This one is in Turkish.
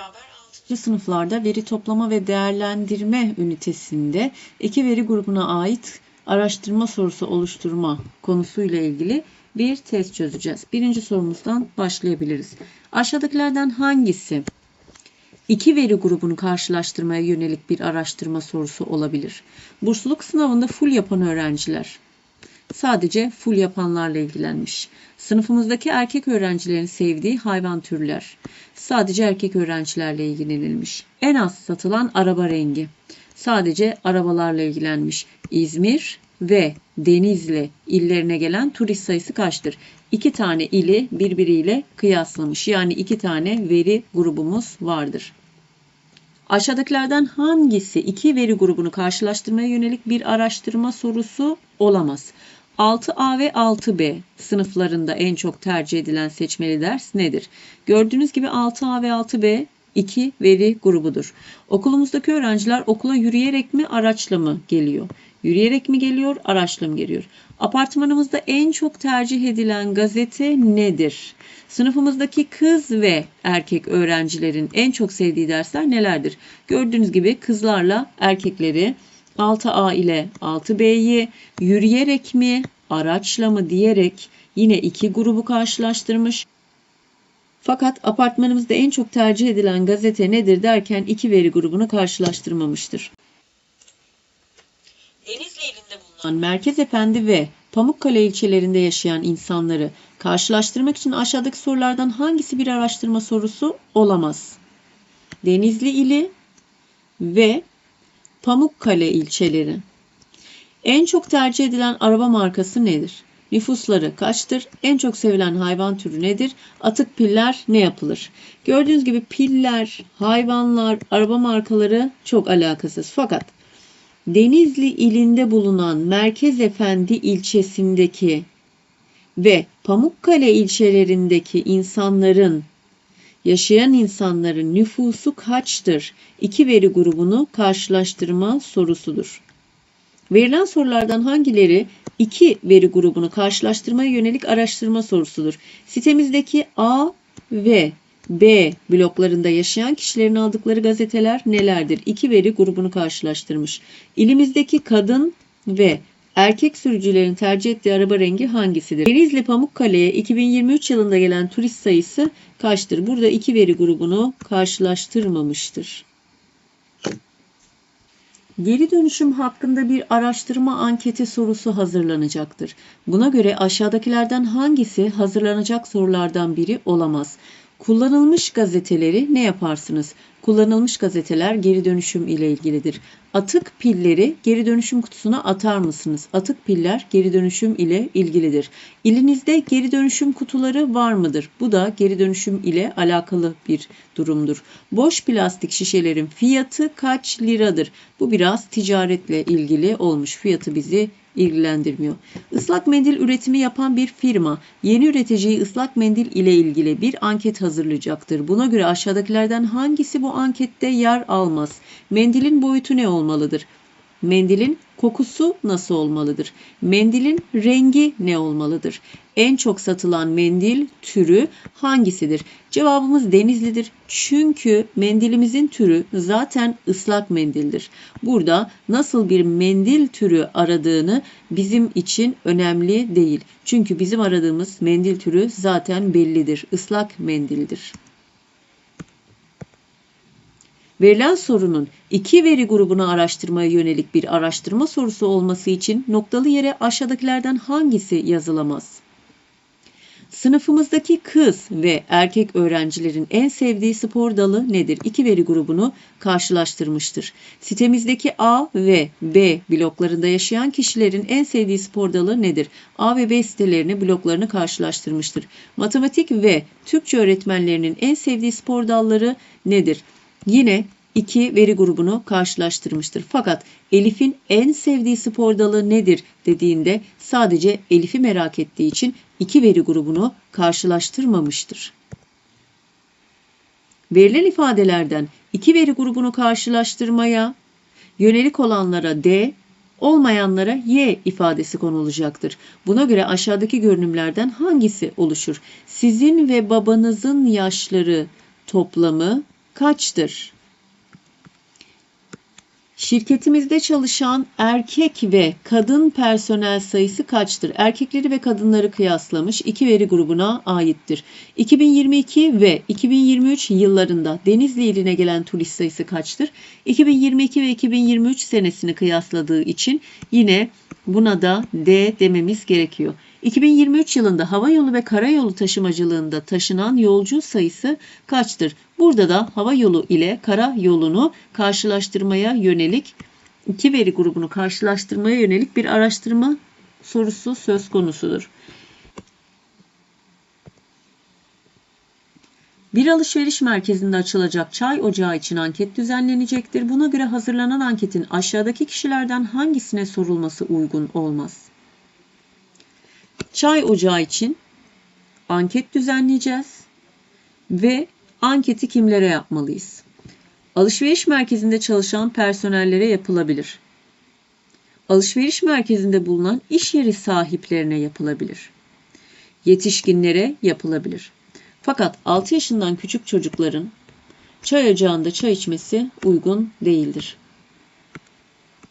beraber 6. sınıflarda veri toplama ve değerlendirme ünitesinde iki veri grubuna ait araştırma sorusu oluşturma konusuyla ilgili bir test çözeceğiz. Birinci sorumuzdan başlayabiliriz. Aşağıdakilerden hangisi iki veri grubunu karşılaştırmaya yönelik bir araştırma sorusu olabilir? Bursluluk sınavında full yapan öğrenciler sadece full yapanlarla ilgilenmiş. Sınıfımızdaki erkek öğrencilerin sevdiği hayvan türler. Sadece erkek öğrencilerle ilgilenilmiş. En az satılan araba rengi. Sadece arabalarla ilgilenmiş. İzmir ve Denizli illerine gelen turist sayısı kaçtır? İki tane ili birbiriyle kıyaslamış. Yani iki tane veri grubumuz vardır. Aşağıdakilerden hangisi iki veri grubunu karşılaştırmaya yönelik bir araştırma sorusu olamaz? 6A ve 6B sınıflarında en çok tercih edilen seçmeli ders nedir? Gördüğünüz gibi 6A ve 6B iki veri grubudur. Okulumuzdaki öğrenciler okula yürüyerek mi araçla mı geliyor? Yürüyerek mi geliyor, araçla mı geliyor? Apartmanımızda en çok tercih edilen gazete nedir? Sınıfımızdaki kız ve erkek öğrencilerin en çok sevdiği dersler nelerdir? Gördüğünüz gibi kızlarla erkekleri 6A ile 6B'yi yürüyerek mi, araçla mı diyerek yine iki grubu karşılaştırmış. Fakat apartmanımızda en çok tercih edilen gazete nedir derken iki veri grubunu karşılaştırmamıştır. Denizli ilinde bulunan Merkez Efendi ve Pamukkale ilçelerinde yaşayan insanları karşılaştırmak için aşağıdaki sorulardan hangisi bir araştırma sorusu olamaz? Denizli ili ve Pamukkale ilçeleri. En çok tercih edilen araba markası nedir? Nüfusları kaçtır? En çok sevilen hayvan türü nedir? Atık piller ne yapılır? Gördüğünüz gibi piller, hayvanlar, araba markaları çok alakasız. Fakat Denizli ilinde bulunan Merkez Efendi ilçesindeki ve Pamukkale ilçelerindeki insanların yaşayan insanların nüfusu kaçtır? İki veri grubunu karşılaştırma sorusudur. Verilen sorulardan hangileri iki veri grubunu karşılaştırmaya yönelik araştırma sorusudur? Sitemizdeki A ve B bloklarında yaşayan kişilerin aldıkları gazeteler nelerdir? İki veri grubunu karşılaştırmış. İlimizdeki kadın ve erkek sürücülerin tercih ettiği araba rengi hangisidir? Denizli Pamukkale'ye 2023 yılında gelen turist sayısı kaçtır? Burada iki veri grubunu karşılaştırmamıştır. Geri dönüşüm hakkında bir araştırma anketi sorusu hazırlanacaktır. Buna göre aşağıdakilerden hangisi hazırlanacak sorulardan biri olamaz? Kullanılmış gazeteleri ne yaparsınız? Kullanılmış gazeteler geri dönüşüm ile ilgilidir. Atık pilleri geri dönüşüm kutusuna atar mısınız? Atık piller geri dönüşüm ile ilgilidir. İlinizde geri dönüşüm kutuları var mıdır? Bu da geri dönüşüm ile alakalı bir durumdur. Boş plastik şişelerin fiyatı kaç liradır? Bu biraz ticaretle ilgili olmuş. Fiyatı bizi ilgilendirmiyor. Islak mendil üretimi yapan bir firma yeni üreteceği ıslak mendil ile ilgili bir anket hazırlayacaktır. Buna göre aşağıdakilerden hangisi bu ankette yer almaz? Mendilin boyutu ne olmalıdır? Mendilin kokusu nasıl olmalıdır? Mendilin rengi ne olmalıdır? En çok satılan mendil türü hangisidir? Cevabımız Denizli'dir. Çünkü mendilimizin türü zaten ıslak mendildir. Burada nasıl bir mendil türü aradığını bizim için önemli değil. Çünkü bizim aradığımız mendil türü zaten bellidir. Islak mendildir. Verilen sorunun iki veri grubunu araştırmaya yönelik bir araştırma sorusu olması için noktalı yere aşağıdakilerden hangisi yazılamaz? Sınıfımızdaki kız ve erkek öğrencilerin en sevdiği spor dalı nedir? İki veri grubunu karşılaştırmıştır. Sitemizdeki A ve B bloklarında yaşayan kişilerin en sevdiği spor dalı nedir? A ve B sitelerini bloklarını karşılaştırmıştır. Matematik ve Türkçe öğretmenlerinin en sevdiği spor dalları nedir? Yine iki veri grubunu karşılaştırmıştır. Fakat Elif'in en sevdiği spor dalı nedir dediğinde sadece Elif'i merak ettiği için iki veri grubunu karşılaştırmamıştır. Verilen ifadelerden iki veri grubunu karşılaştırmaya yönelik olanlara D, olmayanlara Y ifadesi konulacaktır. Buna göre aşağıdaki görünümlerden hangisi oluşur? Sizin ve babanızın yaşları toplamı kaçtır? Şirketimizde çalışan erkek ve kadın personel sayısı kaçtır? Erkekleri ve kadınları kıyaslamış iki veri grubuna aittir. 2022 ve 2023 yıllarında Denizli iline gelen turist sayısı kaçtır? 2022 ve 2023 senesini kıyasladığı için yine buna da D dememiz gerekiyor. 2023 yılında havayolu ve karayolu taşımacılığında taşınan yolcu sayısı kaçtır? Burada da havayolu ile karayolunu karşılaştırmaya yönelik iki veri grubunu karşılaştırmaya yönelik bir araştırma sorusu söz konusudur. Bir alışveriş merkezinde açılacak çay ocağı için anket düzenlenecektir. Buna göre hazırlanan anketin aşağıdaki kişilerden hangisine sorulması uygun olmaz? Çay ocağı için anket düzenleyeceğiz ve anketi kimlere yapmalıyız? Alışveriş merkezinde çalışan personellere yapılabilir. Alışveriş merkezinde bulunan iş yeri sahiplerine yapılabilir. Yetişkinlere yapılabilir. Fakat 6 yaşından küçük çocukların çay ocağında çay içmesi uygun değildir.